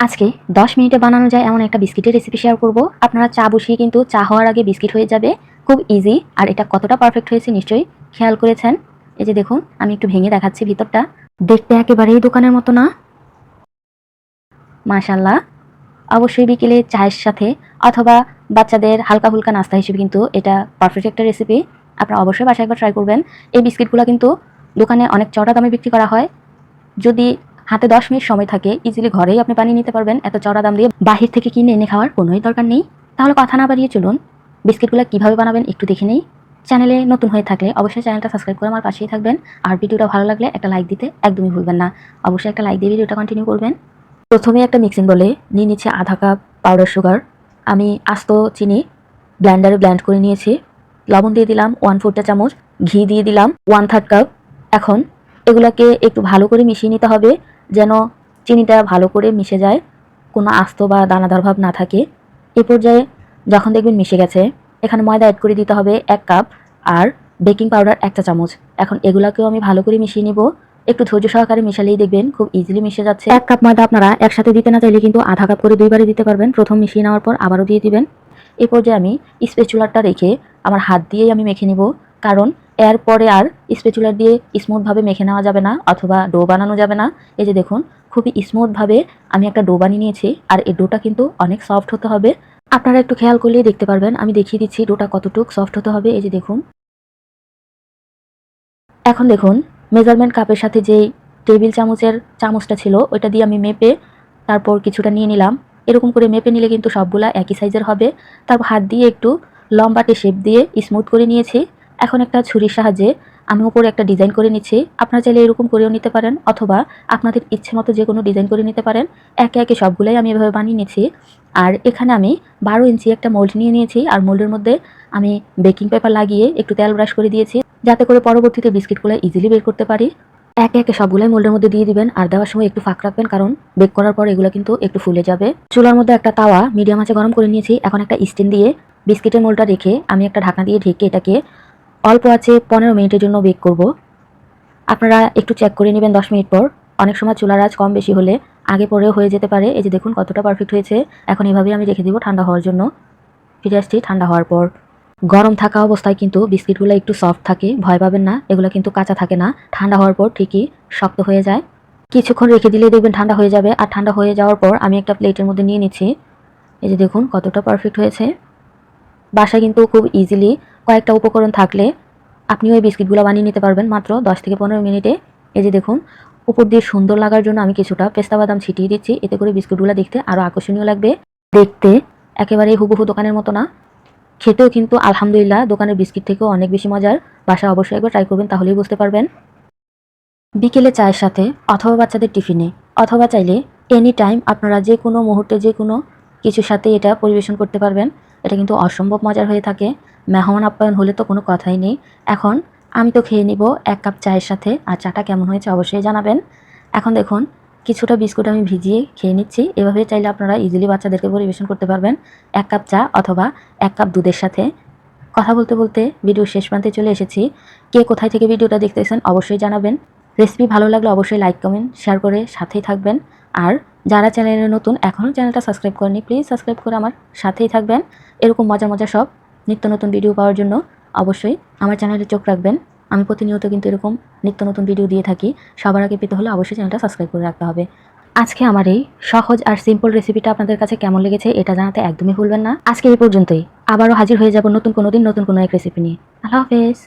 আজকে দশ মিনিটে বানানো যায় এমন একটা বিস্কিটের রেসিপি শেয়ার করব। আপনারা চা বসিয়ে কিন্তু চা হওয়ার আগে বিস্কিট হয়ে যাবে। খুব ইজি আর এটা কতটা পারফেক্ট হয়েছে নিশ্চয়ই খেয়াল করেছেন। এই যে দেখুন, আমি একটু ভেঙে দেখাচ্ছি ভিতরটা। দেখতে একেবারেই দোকানের মতো না। মাশাল্লাহ অবশ্যই বিকেলে চায়ের সাথে অথবা বাচ্চাদের হালকা হুলকা নাস্তা হিসেবে কিন্তু এটা পারফেক্ট একটা রেসিপি আপনারা অবশ্যই বাসায় একবার ট্রাই করবেন। এই বিস্কিটগুলো কিন্তু দোকানে অনেক চড়া দামে বিক্রি করা হয়। যদি হাতে দশ মিনিট সময় থাকে ইজিলি ঘরেই আপনি বানিয়ে নিতে পারবেন। এত চড়া দাম দিয়ে বাহির থেকে কিনে এনে খাওয়ার কোনোই দরকার নেই। তাহলে কথা না বাড়িয়ে চলুন, বিস্কিটগুলো কীভাবে বানাবেন একটু দেখে নেই। চ্যানেলে নতুন হয়ে থাকলে অবশ্যই চ্যানেলটা সাবস্ক্রাইব করে আমার পাশেই থাকবেন। আর ভিডিওটা ভালো লাগলে একটা লাইক দিতে একদমই ভুলবেন না। অবশ্যই একটা লাইক দিয়ে ভিডিওটা কন্টিনিউ করবেন। প্রথমে একটা মিক্সিং বলে নিয়ে নিচ্ছে আধা কাপ পাউডার সুগার আমি আস্ত চিনি ব্ল্যান্ডারে ব্ল্যান্ড করে নিয়েছি। লবণ দিয়ে দিলাম ওয়ান ফোরটা চামচ, ঘি দিয়ে দিলাম ওয়ান থার্ড কাপ এখন এগুলাকে একটু ভালো করে মিশিয়ে নিতে হবে। যেন চিনিটা ভালো করে মিশে যায় কোনো আস্ত বা দানাদার ভাব না থাকে। এ পর্যায়ে যখন দেখবেন মিশে গেছে এখানে ময়দা অ্যাড করে দিতে হবে এক কাপ আর বেকিং পাউডার একটা চামচ। এখন এগুলাকেও আমি ভালো করে মিশিয়ে নিব। একটু ধৈর্য সহকারে মিশালেই দেখবেন খুব ইজিলি মিশে যাচ্ছে। এক কাপ ময়দা আপনারা একসাথে দিতে না চাইলে কিন্তু আধা কাপ করে দুইবারে দিতে পারবেন। প্রথম মিশিয়ে নেওয়ার পর আবারও দিয়ে দিবেন। এ পর্যায়ে আমি স্পেচুলারটা রেখে আমার হাত দিয়েই আমি মেখে নিব। কারণ এর পরে আর স্পেচুলার দিয়ে স্মুথভাবে মেখে নেওয়া যাবে না অথবা ডো বানানো যাবে না। এই যে দেখুন, খুবই স্মুথভাবে আমি একটা ডো বানিয়ে নিয়েছি আর এই ডোটা কিন্তু অনেক সফট হতে হবে। আপনারা একটু খেয়াল করলেই দেখতে পারবেন, আমি দেখিয়ে দিচ্ছি ডোটা কতটুকু সফট হতে হবে। এই যে দেখুন। এখন দেখুন মেজারমেন্ট কাপের সাথে যেই টেবিল চামচের চামচটা ছিল, ওইটা দিয়ে আমি মেপে তারপর কিছুটা নিয়ে নিলাম। এরকম করে মেপে নিলে কিন্তু সবগুলা একই সাইজের হবে। তারপর হাত দিয়ে একটু লম্বাটে শেপ দিয়ে স্মুথ করে নিয়েছি। এখন একটা ছুরির সাহায্যে আমি উপরে একটা ডিজাইন করে নিচ্ছি। আপনারা চাইলে এরকম করেও নিতে পারেন, অথবা আপনাদের ইচ্ছে মতো যে কোনো ডিজাইন করে নিতে পারেন। একে একে সবগুলোই আমি এভাবে বানিয়ে নিয়েছি আর এখানে আমি বারো ইঞ্চি একটা মোল্ড নিয়ে নিয়েছি, আর মোল্ডের মধ্যে আমি বেকিং পেপার লাগিয়ে একটু তেল ব্রাশ করে দিয়েছি, যাতে করে পরবর্তীতে বিস্কিটগুলো ইজিলি বের করতে পারি। একে একে সবগুলোই মোল্ডের মধ্যে দিয়ে দিবেন, আর দেওয়ার সময় একটু ফাঁক রাখবেন, কারণ বেক করার পর এগুলো কিন্তু একটু ফুলে যাবে। চুলার মধ্যে একটা তাওয়া মিডিয়াম আঁচে গরম করে নিয়েছি। এখন একটা স্টিন দিয়ে বিস্কিটের মোলটা রেখে আমি একটা ঢাকনা দিয়ে ঢেকে এটাকে অল্প আছে, পনেরো মিনিটের জন্য বেক করব। আপনারা একটু চেক করে নেবেন দশ মিনিট পর। অনেক সময় চুলার আজ কম বেশি হলে আগে পরেও হয়ে যেতে পারে। এই যে দেখুন কতটা পারফেক্ট হয়েছে। এখন এভাবেই আমি রেখে দিব ঠান্ডা হওয়ার জন্য। ফিরে আসছি ঠান্ডা হওয়ার পর। গরম থাকা অবস্থায় কিন্তু বিস্কিটগুলো একটু সফট থাকে, ভয় পাবেন না। এগুলো কিন্তু কাঁচা থাকে না। ঠান্ডা হওয়ার পর ঠিকই শক্ত হয়ে যায়। কিছুক্ষণ রেখে দিলে দেখবেন ঠান্ডা হয়ে যাবে। আর ঠান্ডা হয়ে যাওয়ার পর আমি একটা প্লেটের মধ্যে নিয়ে নিচ্ছি। এই যে দেখুন কতটা পারফেক্ট হয়েছে। বাসায় কিন্তু খুব ইজিলি কয়েকটা উপকরণ থাকলে আপনিও এই বিস্কিটগুলো বানিয়ে নিতে পারবেন মাত্র দশ থেকে পনেরো মিনিটে। এই যে দেখুন, উপর দিয়ে সুন্দর লাগার জন্য আমি কিছুটা পেস্তা বাদাম ছিটিয়ে দিচ্ছি। এতে করে বিস্কুটগুলো দেখতে আরও আকর্ষণীয় লাগবে। দেখতে একেবারে হুবহু দোকানের মতো না। খেতেও কিন্তু আলহামদুলিল্লাহ দোকানের বিস্কিট থেকেও অনেক বেশি মজার। বাসা অবশ্যই একবার ট্রাই করবেন, তাহলেই বুঝতে পারবেন। বিকেলে চায়ের সাথে অথবা বাচ্চাদের টিফিনে অথবা চাইলে এনি টাইম আপনারা যে কোনো মুহূর্তে যে কোনো কিছুর সাথে এটা পরিবেশন করতে পারবেন। এটা কিন্তু অসম্ভব মজার হয়ে থাকে। মেহমান আপ্যায়ন হলে তো কোনো কথাই নেই। এখন আমি তো খেয়ে নিব এক কাপ চায়ের সাথে আর চাটা কেমন হয়েছে অবশ্যই জানাবেন। এখন দেখুন, কিছুটা বিস্কুট আমি ভিজিয়ে খেয়ে নিচ্ছি। এভাবে চাইলে আপনারা ইজিলি বাচ্চাদেরকে পরিবেশন করতে পারবেন। এক কাপ চা অথবা এক কাপ দুধের সাথে। কথা বলতে বলতে ভিডিও শেষ প্রান্তে চলে এসেছি। কে কোথায় থেকে ভিডিওটা দেখতেছেন অবশ্যই জানাবেন। রেসিপি ভালো লাগলে অবশ্যই লাইক কমেন্ট শেয়ার করে সাথেই থাকবেন। আর যারা চ্যানেলে নতুন, এখনও চ্যানেলটা সাবস্ক্রাইব করেনি প্লিজ সাবস্ক্রাইব করে আমার সাথেই থাকবেন। এরকম মজা মজা সব, নিত্য নতুন ভিডিও পাওয়ার জন্য অবশ্যই আমার চ্যানেলে চোখ রাখবেন। আমি প্রতিনিয়ত কিন্তু এরকম নিত্য নতুন ভিডিও দিয়ে থাকি। সবার আগে পেতে হলে অবশ্যই চ্যানেলটা সাবস্ক্রাইব করে রাখতে হবে। আজকে আমার এই সহজ আর সিম্পল রেসিপিটা আপনাদের কাছে কেমন লেগেছে এটা জানাতে একদমই ভুলবেন না। আজকে এই পর্যন্তই। আবারও হাজির হয়ে যাব নতুন কোনো দিন, নতুন কোনো এক রেসিপি নিয়ে। আল্লাহ হাফেজ।